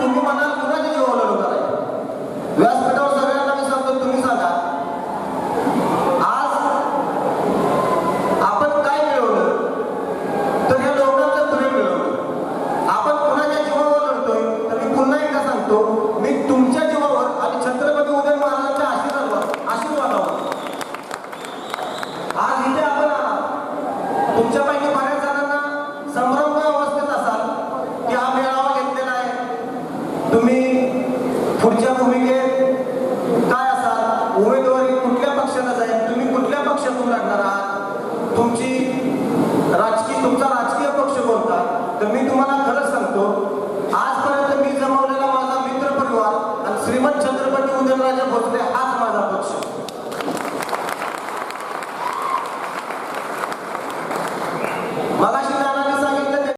तुम्ही म्हणाल व्यासपीठावर सगळ्यांना मी सांगतो तुम्ही सांगा. आज आपण काय मिळवलं? तर या लोकांचं मिळवलं. आपण कुणाच्या जीवावर लढतोय तर मी पुन्हा एकदा सांगतो मी तुमच्या जीवावर आणि छत्रपती उदय महाराजांच्या आशीर्वादावर आशीर्वादावर. आज इथे आपण तुमच्या तुम्ही पुढच्या भूमिकेत काय असाल? उमेदवारी कुठल्या पक्षाला जाईल? तुम्ही कुठल्या पक्षातून लढणार आहात? तुमची राजकीय तुमचा राजकीय पक्ष कोणता? तर मी तुम्हाला खरंच सांगतो आजपर्यंत मी जमवलेला माझा मित्रपरिवार आणि श्रीमंत छत्रपती उदयनराजा भोसले हा